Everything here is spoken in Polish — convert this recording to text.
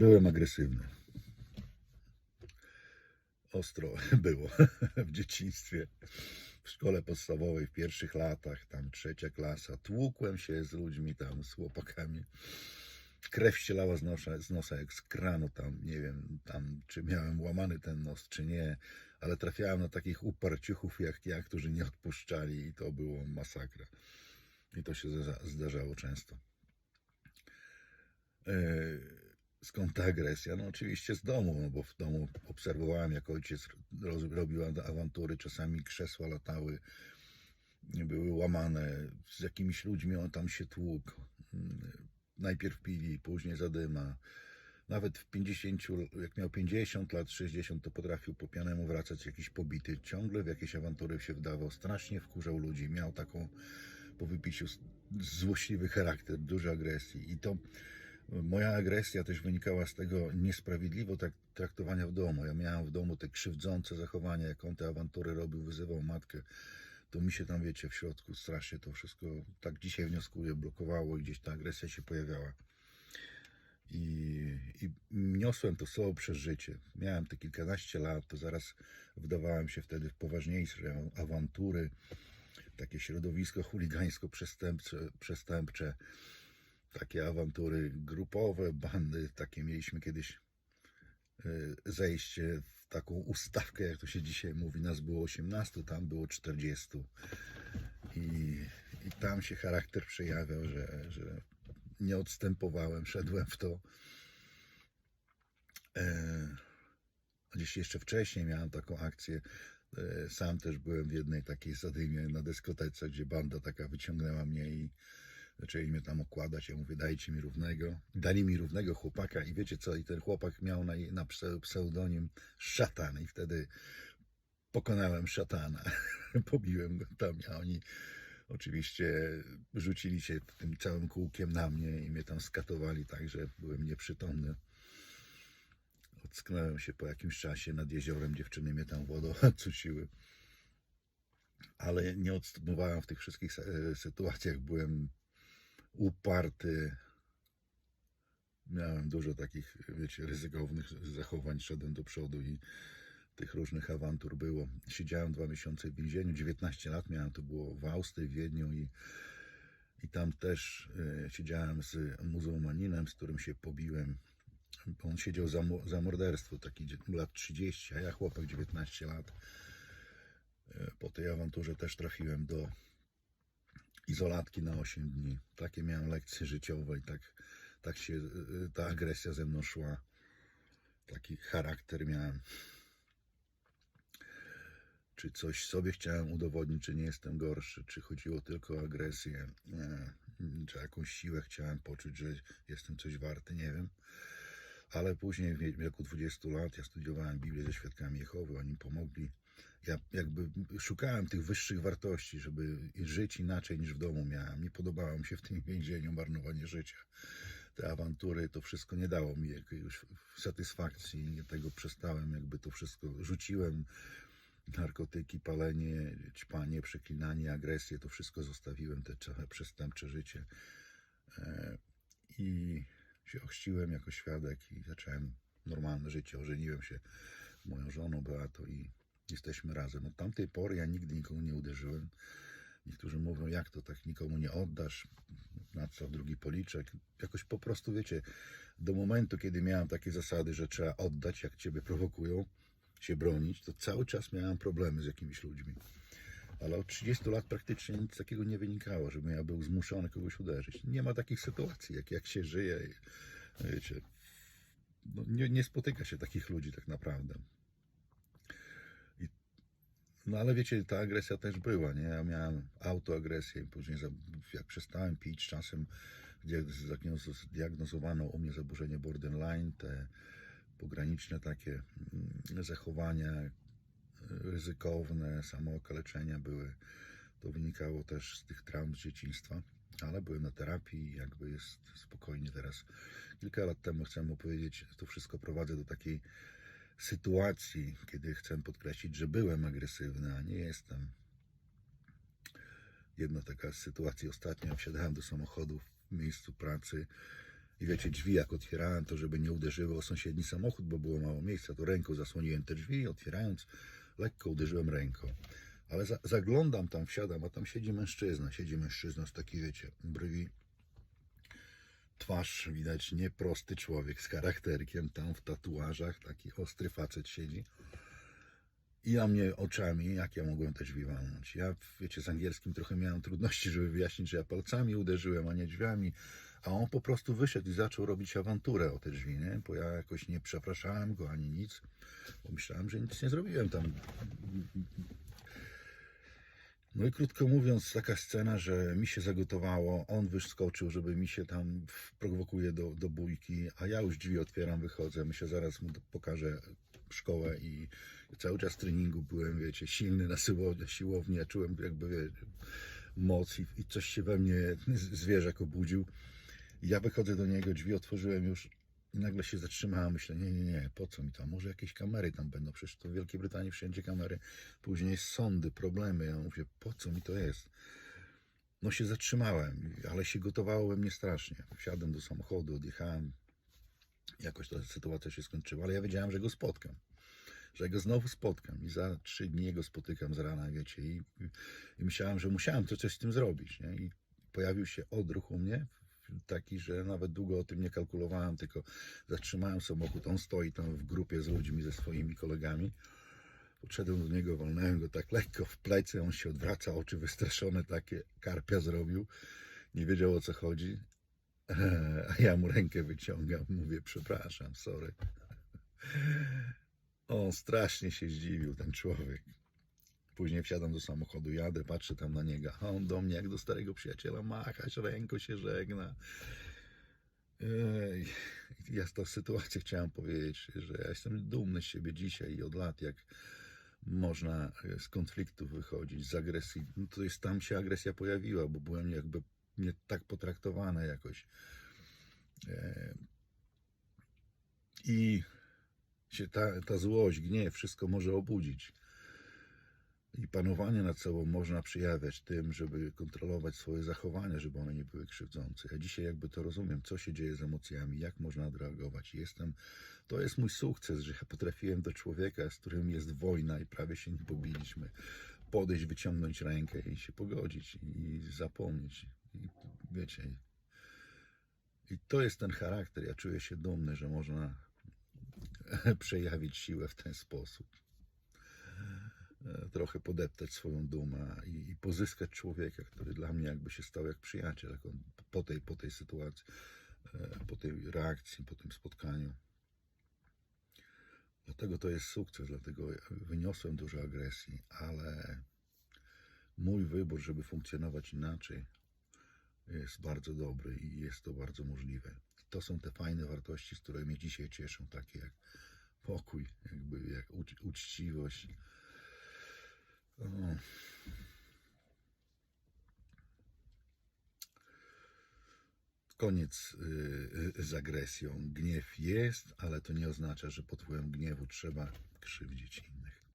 Byłem agresywny. Ostro było w dzieciństwie. W szkole podstawowej w pierwszych latach, tam trzecia klasa, tłukłem się z ludźmi tam, z chłopakami. Krew ścielała z nosa, z nosa jak z kranu tam, nie wiem, tam czy miałem łamany ten nos, czy nie, ale trafiałem na takich uparciuchów jak ja, którzy nie odpuszczali i to było masakra. I to się zdarza- zdarzało często. E, Skąd ta agresja? No oczywiście z domu, no bo w domu obserwowałem, jak ojciec robił awantury, czasami krzesła latały, były łamane, z jakimiś ludźmi on tam się tłukł. Najpierw pili, później zadyma. Nawet w 50, jak miał 50 lat, 60, to potrafił po pianemu wracać jakiś pobity. Ciągle w jakieś awantury się wdawał. Strasznie wkurzał ludzi. Miał taką po wypiciu złośliwy charakter, dużo agresji. I to moja agresja też wynikała z tego niesprawiedliwego tak, traktowania w domu. Ja miałem w domu te krzywdzące zachowania, jak on te awantury robił, wyzywał matkę. To mi się tam, wiecie, w środku strasznie to wszystko, tak dzisiaj wnioskuję, blokowało i gdzieś ta agresja się pojawiała. I, I niosłem to sobą przez życie. Miałem te kilkanaście lat, to zaraz wdawałem się wtedy w poważniejsze awantury, takie środowisko chuligańsko-przestępcze, przestępcze, takie awantury grupowe, bandy, takie mieliśmy kiedyś y, zejście w taką ustawkę, jak to się dzisiaj mówi, nas było 18, tam było 40. I, i tam się charakter przejawiał, że, że nie odstępowałem, szedłem w to. E, Gdzieś jeszcze wcześniej miałem taką akcję. e, Sam też byłem w jednej takiej zadymie na dyskotece, gdzie banda taka wyciągnęła mnie i zaczęli mnie tam okładać. Ja mówię, dajcie mi równego. Dali mi równego chłopaka i wiecie co? I ten chłopak miał na, na pse- pseudonim Szatan i wtedy pokonałem szatana. Pobiłem go tam, a oni oczywiście rzucili się tym całym kółkiem na mnie i mnie tam skatowali tak, że byłem nieprzytomny. Ocknąłem się po jakimś czasie nad jeziorem, dziewczyny mnie tam wodą cuciły. Ale nie odstępowałem w tych wszystkich e, sytuacjach. Byłem uparty. Miałem dużo takich, wiecie, ryzykownych zachowań. Szedłem do przodu i tych różnych awantur było. Siedziałem dwa miesiące w więzieniu. 19 lat miałem, to było w Austrii, w Wiedniu i, i tam też e, siedziałem z muzułmaninem, z którym się pobiłem. On siedział za, za morderstwo, taki lat 30, a ja chłopak 19 lat. E, Po tej awanturze też trafiłem do izolatki na 8 dni. Takie miałem lekcje życiowe i tak, tak się e, ta agresja ze mną szła. Taki charakter miałem. Czy coś sobie chciałem udowodnić, czy nie jestem gorszy, czy chodziło tylko o agresję, e, czy jakąś siłę chciałem poczuć, że jestem coś warty, nie wiem. Ale później w wie- wieku 20 lat ja studiowałem Biblię ze świadkami Jehowy, oni pomogli. Ja jakby szukałem tych wyższych wartości, żeby żyć inaczej niż w domu miałem. Nie podobało mi się w tym więzieniu marnowanie życia. Te awantury, to wszystko nie dało mi jakiejś satysfakcji. Ja tego przestałem, jakby to wszystko rzuciłem. Narkotyki, palenie, ćpanie, przeklinanie, agresję, to wszystko zostawiłem, te trochę przestępcze życie. E, I się ochrzciłem jako świadek i zacząłem normalne życie. Ożeniłem się z moją żoną Beatą i jesteśmy razem. Od tamtej pory ja nigdy nikomu nie uderzyłem. Niektórzy mówią, jak to tak nikomu nie oddasz, na co drugi policzek. Jakoś po prostu, wiecie, do momentu, kiedy miałem takie zasady, że trzeba oddać, jak ciebie prowokują, się bronić, to cały czas miałem problemy z jakimiś ludźmi. Ale od 30 lat praktycznie nic takiego nie wynikało, żebym ja był zmuszony kogoś uderzyć. Nie ma takich sytuacji, jak, jak się żyje. Wiecie, no nie, nie spotyka się takich ludzi tak naprawdę. No ale wiecie, ta agresja też była, nie? Ja miałem autoagresję, później jak przestałem pić, czasem zdiagnozowano u mnie zaburzenie borderline, te pograniczne takie mm, zachowania y, ryzykowne, samookaleczenia były. To wynikało też z tych traum z dzieciństwa, ale byłem na terapii jakby jest spokojnie teraz. Kilka lat temu chcę opowiedzieć, to wszystko prowadzę do takiej sytuacji, kiedy chcę podkreślić, że byłem agresywny, a nie jestem. Jedna taka sytuacja ostatnio, wsiadałem do samochodu w miejscu pracy I wiecie, drzwi jak otwierałem, to żeby nie uderzyły o sąsiedni samochód, bo było mało miejsca, to ręką zasłoniłem te drzwi, otwierając, lekko uderzyłem ręką. Ale za, zaglądam tam, wsiadam, a tam siedzi mężczyzna, siedzi mężczyzna z taki, wiecie, brwi, twarz, widać nieprosty człowiek z charakterkiem, tam w tatuażach, taki ostry facet siedzi. I na mnie oczami, jak ja mogłem te drzwi walnąć. Ja, wiecie, z angielskim trochę miałem trudności, żeby wyjaśnić, że ja palcami uderzyłem, a nie drzwiami. A on po prostu wyszedł i zaczął robić awanturę o te drzwi, nie? Bo ja jakoś nie przepraszałem go ani nic. Bo myślałem, że nic nie zrobiłem tam. No i krótko mówiąc, taka scena, że mi się zagotowało, on wyskoczył, żeby mi się tam prowokuje do, do bójki, a ja już drzwi otwieram, wychodzę. Myślę, zaraz mu pokażę szkołę i cały czas treningu byłem, wiecie, silny na siłowni, ja czułem jakby wiecie, moc i, i coś się we mnie, zwierzak obudził. Ja wychodzę do niego, drzwi otworzyłem już i nagle się zatrzymałem, myślę, nie, nie, nie, po co mi to, może jakieś kamery tam będą, przecież to w Wielkiej Brytanii wszędzie kamery, później sądy, problemy, ja mówię, po co mi to jest? No się zatrzymałem, ale się gotowało we mnie strasznie. Wsiadłem do samochodu, odjechałem, jakoś ta sytuacja się skończyła, ale ja wiedziałem, że go spotkam. Że go znowu spotkam i za trzy dni go spotykam z rana, wiecie, i, i myślałem, że musiałem to coś z tym zrobić, nie? I pojawił się odruch u mnie, taki, że nawet długo o tym nie kalkulowałem, tylko zatrzymałem samochód, on stoi tam w grupie z ludźmi, ze swoimi kolegami. Podszedłem do niego, walnąłem go tak lekko w plecy, on się odwraca, oczy wystraszone, takie karpia zrobił, nie wiedział o co chodzi. A ja mu rękę wyciągam, mówię, przepraszam, sorry. On strasznie się zdziwił, ten człowiek. Później wsiadam do samochodu, jadę, patrzę tam na niego, a on do mnie jak do starego przyjaciela machać, ręką się żegna. Ej, Ja z tą sytuacją chciałem powiedzieć, że ja jestem dumny z siebie dzisiaj i od lat, jak można z konfliktów wychodzić, z agresji. No to jest tam się agresja pojawiła, bo byłem jakby nie tak potraktowany jakoś. E, I się ta, ta złość, gniew, wszystko może obudzić. I panowanie nad sobą można przejawiać tym, żeby kontrolować swoje zachowania, żeby one nie były krzywdzące. Ja dzisiaj jakby to rozumiem, co się dzieje z emocjami, jak można odreagować. Jestem, to jest mój sukces, że ja potrafiłem do człowieka, z którym jest wojna i prawie się nie pobiliśmy, podejść, wyciągnąć rękę i się pogodzić i zapomnieć. I wiecie, i to jest ten charakter. Ja czuję się dumny, że można przejawić siłę w ten sposób. E, Trochę podeptać swoją dumę i, i pozyskać człowieka, który dla mnie jakby się stał jak przyjaciel jak on, po, tej, po tej sytuacji, e, po tej reakcji, po tym spotkaniu. Dlatego to jest sukces, dlatego wyniosłem dużo agresji, ale mój wybór, żeby funkcjonować inaczej, jest bardzo dobry i jest to bardzo możliwe. To są te fajne wartości, z które mnie dzisiaj cieszą, takie jak pokój, jakby jak ucz, uczciwość. Koniec y, y, z agresją. Gniew jest, ale to nie oznacza, że pod wpływem gniewu trzeba krzywdzić innych.